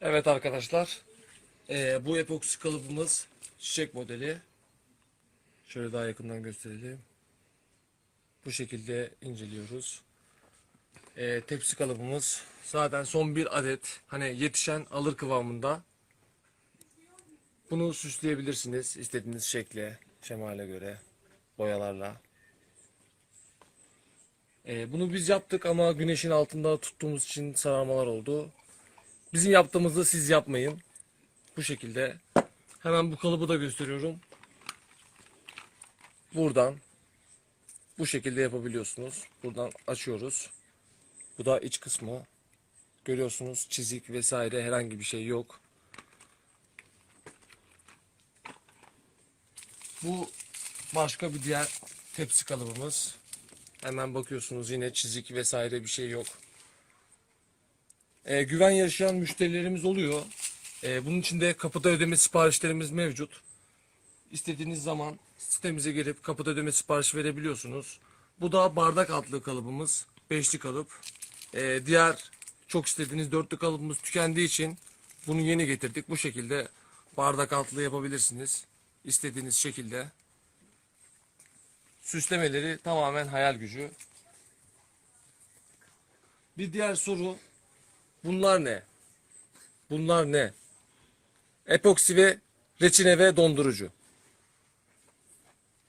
Evet arkadaşlar. eee, bu epoksi kalıbımız çiçek modeli. Şöyle daha yakından gösterelim. Bu şekilde inceliyoruz. Eee, tepsi kalıbımız zaten son bir adet hani yetişen alır kıvamında. Bunu süsleyebilirsiniz istediğiniz şekle, şemale göre, boyalarla. Eee, bunu biz yaptık ama güneşin altında tuttuğumuz için sararmalar oldu. Bizim yaptığımızı siz yapmayın. Bu şekilde. Hemen bu kalıbı da gösteriyorum. Buradan bu şekilde yapabiliyorsunuz. Buradan açıyoruz. Bu da iç kısmı. Görüyorsunuz çizik vesaire herhangi bir şey yok. Bu başka bir diğer tepsi kalıbımız. Hemen bakıyorsunuz yine çizik vesaire bir şey yok. E, güven yaşayan müşterilerimiz oluyor. E, bunun için de kapıda ödeme siparişlerimiz mevcut. İstediğiniz zaman sitemize girip kapıda ödeme siparişi verebiliyorsunuz. Bu da bardak altlı kalıbımız. Beşli kalıp. E, diğer çok istediğiniz dörtlü kalıbımız tükendiği için bunu yeni getirdik. Bu şekilde bardak altlı yapabilirsiniz. İstediğiniz şekilde. Süslemeleri tamamen hayal gücü. Bir diğer soru Bunlar ne? Bunlar ne? Epoksi ve reçine ve dondurucu.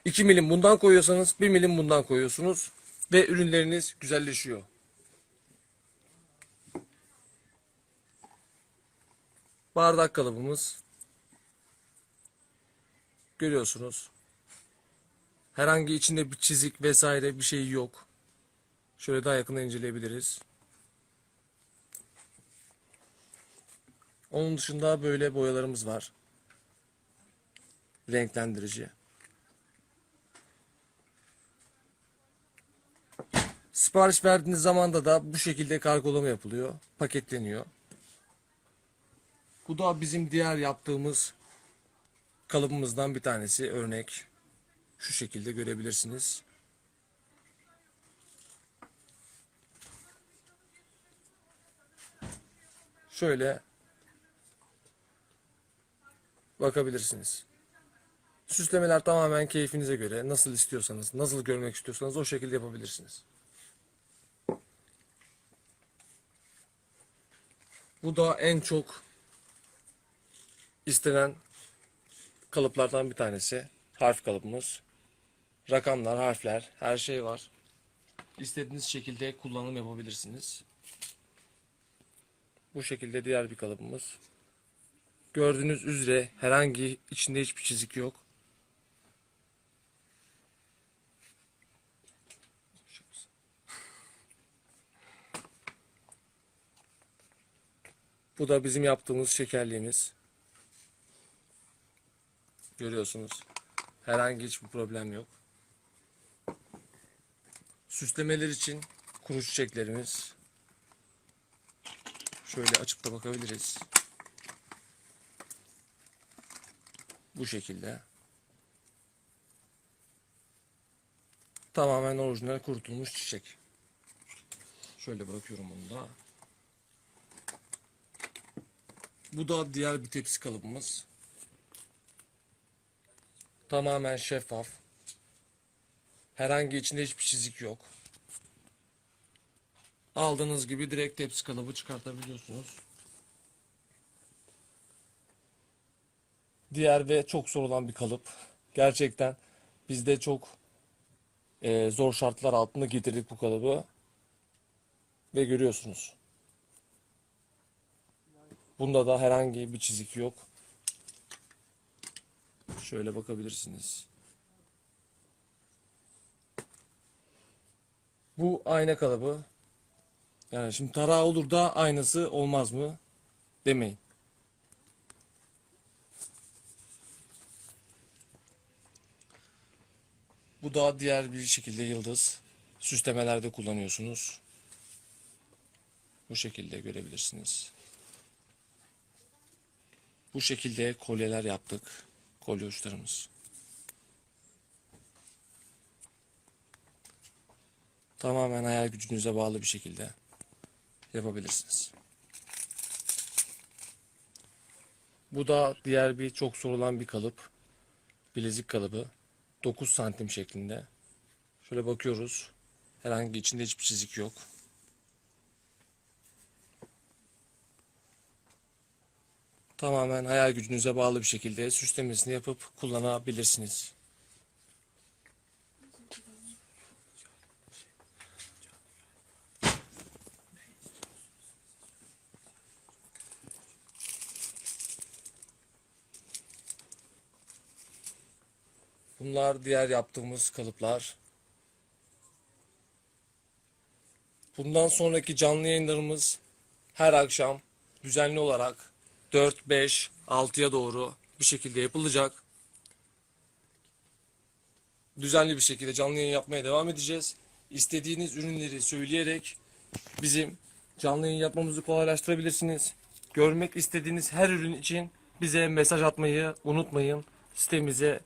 2 milim bundan koyuyorsanız 1 milim bundan koyuyorsunuz ve ürünleriniz güzelleşiyor. Bardak kalıbımız. Görüyorsunuz. Herhangi içinde bir çizik vesaire bir şey yok. Şöyle daha yakından inceleyebiliriz. Onun dışında böyle boyalarımız var. Renklendirici. Sipariş verdiğiniz zamanda da bu şekilde kargolama yapılıyor. Paketleniyor. Bu da bizim diğer yaptığımız kalıbımızdan bir tanesi. Örnek. Şu şekilde görebilirsiniz. Şöyle bakabilirsiniz. Süslemeler tamamen keyfinize göre. Nasıl istiyorsanız, nasıl görmek istiyorsanız o şekilde yapabilirsiniz. Bu da en çok istenen kalıplardan bir tanesi. Harf kalıbımız. Rakamlar, harfler, her şey var. İstediğiniz şekilde kullanım yapabilirsiniz. Bu şekilde diğer bir kalıbımız. Gördüğünüz üzere herhangi içinde hiçbir çizik yok. Bu da bizim yaptığımız şekerliğimiz. Görüyorsunuz. Herhangi hiçbir problem yok. Süslemeler için kuru çiçeklerimiz. Şöyle açıp da bakabiliriz. Bu şekilde. Tamamen orijinal kurutulmuş çiçek. Şöyle bırakıyorum bunu da. Bu da diğer bir tepsi kalıbımız. Tamamen şeffaf. Herhangi içinde hiçbir çizik yok. Aldığınız gibi direkt tepsi kalıbı çıkartabiliyorsunuz. Diğer ve çok sorulan bir kalıp. Gerçekten bizde çok e, zor şartlar altında getirdik bu kalıbı. Ve görüyorsunuz. Bunda da herhangi bir çizik yok. Şöyle bakabilirsiniz. Bu ayna kalıbı. Yani şimdi tarağı olur da aynası olmaz mı? Demeyin. Bu da diğer bir şekilde yıldız. Süslemelerde kullanıyorsunuz. Bu şekilde görebilirsiniz. Bu şekilde kolyeler yaptık. Kolye uçlarımız. Tamamen hayal gücünüze bağlı bir şekilde yapabilirsiniz. Bu da diğer bir çok sorulan bir kalıp. Bilezik kalıbı. 9 santim şeklinde. Şöyle bakıyoruz. Herhangi içinde hiçbir çizik yok. Tamamen hayal gücünüze bağlı bir şekilde süslemesini yapıp kullanabilirsiniz. Bunlar diğer yaptığımız kalıplar. Bundan sonraki canlı yayınlarımız her akşam düzenli olarak 4, 5, 6'ya doğru bir şekilde yapılacak. Düzenli bir şekilde canlı yayın yapmaya devam edeceğiz. İstediğiniz ürünleri söyleyerek bizim canlı yayın yapmamızı kolaylaştırabilirsiniz. Görmek istediğiniz her ürün için bize mesaj atmayı unutmayın. Sitemize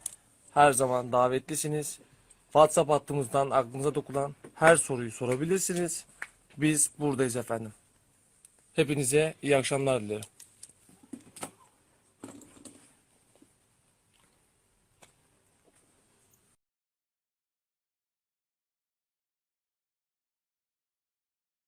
her zaman davetlisiniz. WhatsApp hattımızdan aklınıza dokunan her soruyu sorabilirsiniz. Biz buradayız efendim. Hepinize iyi akşamlar dilerim.